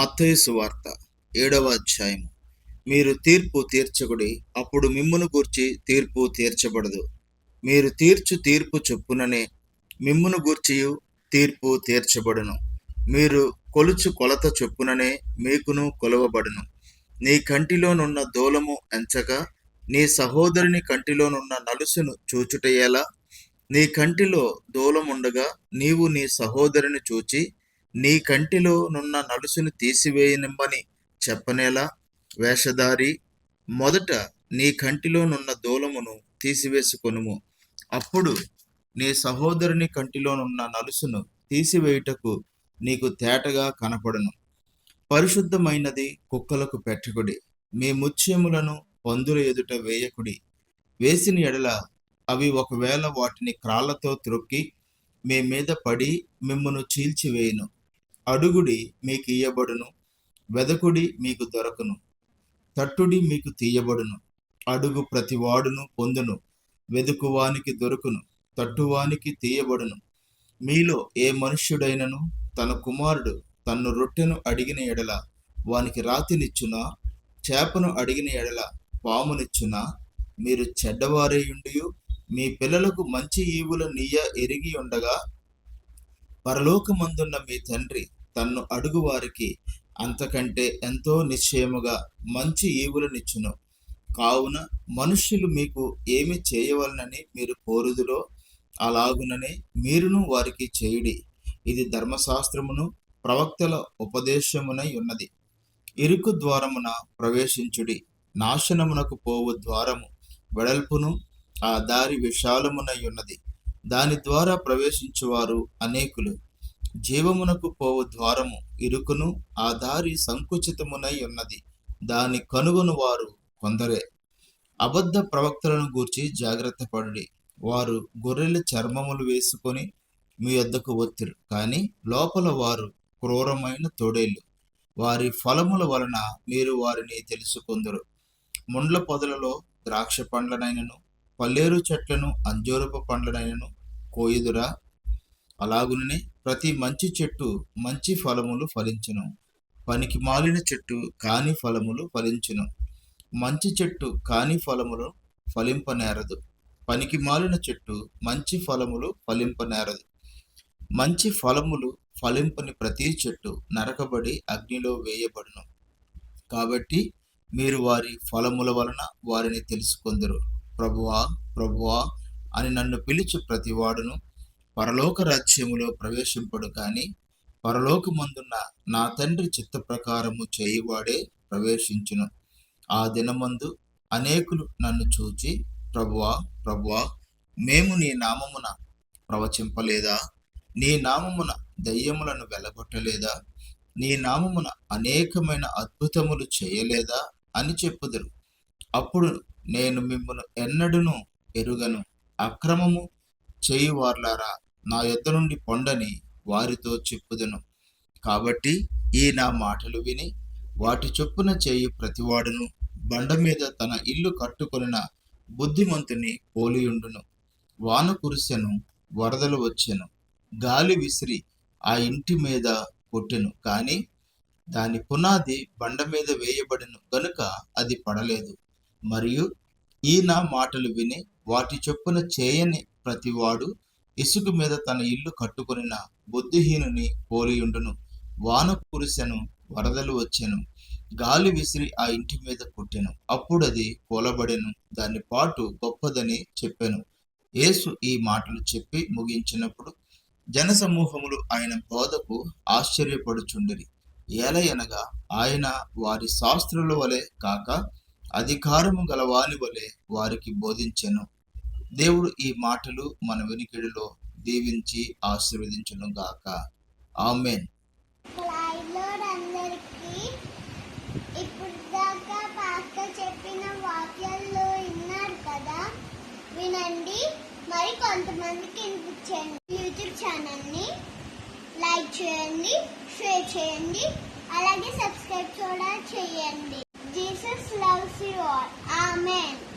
మత్తయి వార్త ఏడవ అధ్యాయము. మీరు తీర్పు తీర్చకుడి అప్పుడు మిమ్మును గూర్చి తీర్పు తీర్చబడదు. మీరు తీర్చు తీర్పు చొప్పుననే మిమ్మును గూర్చియు తీర్పు తీర్చబడును. మీరు కొలుచు కొలత చొప్పుననే మీకును కొలవబడును. నీ కంటిలోనున్న దూలము ఎంచక నీ సహోదరుని కంటిలోనున్న నలుసును చూచుటయేలా నీ కంటిలో దూలముండగా నీవు నీ సహోదరుని చూచి నీ కంటిలో నున్న నలుసును తీసివేయనిమ్మని చెప్పనేలా? వేషధారి మొదట నీ కంటిలో నున్న దూలమును తీసివేసుకొనుము. అప్పుడు నీ సహోదరుని కంటిలోనున్న నలుసును తీసివేయుటకు నీకు తేటగా కనపడును. పరిశుద్ధమైనది కుక్కలకు పెట్టకుడి. మీ ముత్యములను పందుల ఎదుట వేయకుడి. వేసిన ఎడల అవి ఒకవేళ వాటిని క్రాళ్ళతో త్రొక్కి మీ మీద పడి మిమ్మను చీల్చివేయును. అడుగుడి మీకు ఇయ్యబడును వెదకుడి మీకు దొరకును తట్టుడి మీకు తీయబడును అడుగు ప్రతివాడును పొందును వెదుకువానికి దొరుకును తట్టువానికి తీయబడును. మీలో ఏ మనుష్యుడైనను తన కుమారుడు తన్ను రొట్టెను అడిగిన ఎడల వానికి రాతినిచ్చునా చేపను అడిగిన ఎడల పామునిచ్చునా? మీరు చెడ్డవారేయుండి మీ పిల్లలకు మంచి ఈవుల నీయ ఎరిగి ఉండగా పరలోకమందున్న మీ తండ్రి తన్ను అడుగు వారికి అంతకంటే ఎంతో నిశ్చయముగా మంచి ఈవులనిచ్చును. కావున మనుష్యులు మీకు ఏమి చేయవలనని మీరు కోరుదులో అలాగుననే మీరును వారికి చేయుడి. ఇది ధర్మశాస్త్రమును ప్రవక్తల ఉపదేశమునై ఉన్నది. ఇరుకు ద్వారమున ప్రవేశించుడి. నాశనమునకు పోవు ద్వారము వెడల్పును ఆ దారి విశాలమునై ఉన్నది. దాని ద్వారా ప్రవేశించువారు అనేకులు. జీవమునకు పోవు ద్వారము ఇరుకును ఆ దారి సంకుచితమునై ఉన్నది. దాని కనుగొను వారు కొందరే. అబద్ధ ప్రవక్తలను గూర్చి జాగ్రత్త పడుడి. వారు గొర్రెల చర్మములు వేసుకొని మీ వద్దకు ఒత్తిరు కానీ లోపల వారు క్రూరమైన తోడేళ్ళు. వారి ఫలముల వలన మీరు వారిని తెలుసుకుందరు. ముండ్ల పొదలలో ద్రాక్ష పండ్లనైనను పల్లేరు చెట్లను అంజూరపు పండ్లనైనను కోయుదురా. అలాగుననే ప్రతి మంచి చెట్టు మంచి ఫలములు ఫలించును. పనికి మాలిన చెట్టు కాని ఫలములు ఫలించును. మంచి చెట్టు కాని ఫలములు ఫలింపనేరదు. పనికి మాలిన చెట్టు మంచి ఫలములు ఫలింపనేరదు. మంచి ఫలములు ఫలింపని ప్రతి చెట్టు నరకబడి అగ్నిలో వేయబడును. కాబట్టి మీరు వారి ఫలముల వలన వారిని తెలుసుకొందరు. ప్రభువా ప్రభువా అని నన్ను పిలిచి ప్రతివాడును. పరలోక రాజ్యములో ప్రవేశింపడు కానీ పరలోకమందున్న నా తండ్రి చిత్త ప్రకారము చేయువాడే ప్రవేశించును. ఆ దినమందు అనేకులు నన్ను చూచి ప్రభువా ప్రభువా మేము నీ నామమున ప్రవచింపలేదా? నీ నామమున దయ్యములను వెలగొట్టలేదా? నీ నామమున అనేకమైన అద్భుతములు చేయలేదా? అని చెప్పుదురు. అప్పుడు నేను మిమ్మల్ని ఎన్నడును ఎరుగను. అక్రమము చేయువార్లారా నా యొద్ద నుండి పొండని వారితో చెప్పుదును. కాబట్టి ఈ నా మాటలు విని వాటి చొప్పున చేయి ప్రతివాడును బండ మీద తన ఇల్లు కట్టుకొనిన బుద్ధిమంతుని పోలియుండును. వాన కురిసెను వరదలు వచ్చెను గాలి విసిరి ఆ ఇంటి మీద కొట్టెను. కానీ దాని పునాది బండ మీద వేయబడిను గనుక అది పడలేదు. మరియు ఈ నా మాటలు విని వాటి చొప్పున చేయని ప్రతివాడు ఇసుక మీద తన ఇల్లు కట్టుకొనిన బుద్ధిహీనుని పోలియుండును వాన కురిసెను వరదలు వచ్చెను గాలి విసిరి ఆ ఇంటి మీద కొట్టెను. అప్పుడు అది కూలబడెను దాని పాటు గొప్పదని చెప్పెను. యేసు ఈ మాటలు చెప్పి ముగించినప్పుడు జనసమూహములు ఆయన బోధకు ఆశ్చర్యపడుచుండిరి. ఏలయనగా ఆయన వారి శాస్త్రుల వలె కాక అధికారము గలవాని వలె వారికి బోధించెను. దేవుడు ఈ మాటలు మన వెనుకడిలో దీవించి ఆశీర్వదించును గాక ఆమెన్. ఇప్పుడు దాకా పాస్టర్ చెప్పిన వాక్యాల్లో విన్నారు కదా? వినండి. మరి కొంతమందికి వినిపించండి. యూట్యూబ్ ఛానల్ని లైక్ చేయండి షేర్ చేయండి అలాగే subscribe Jesus loves you all. Amen.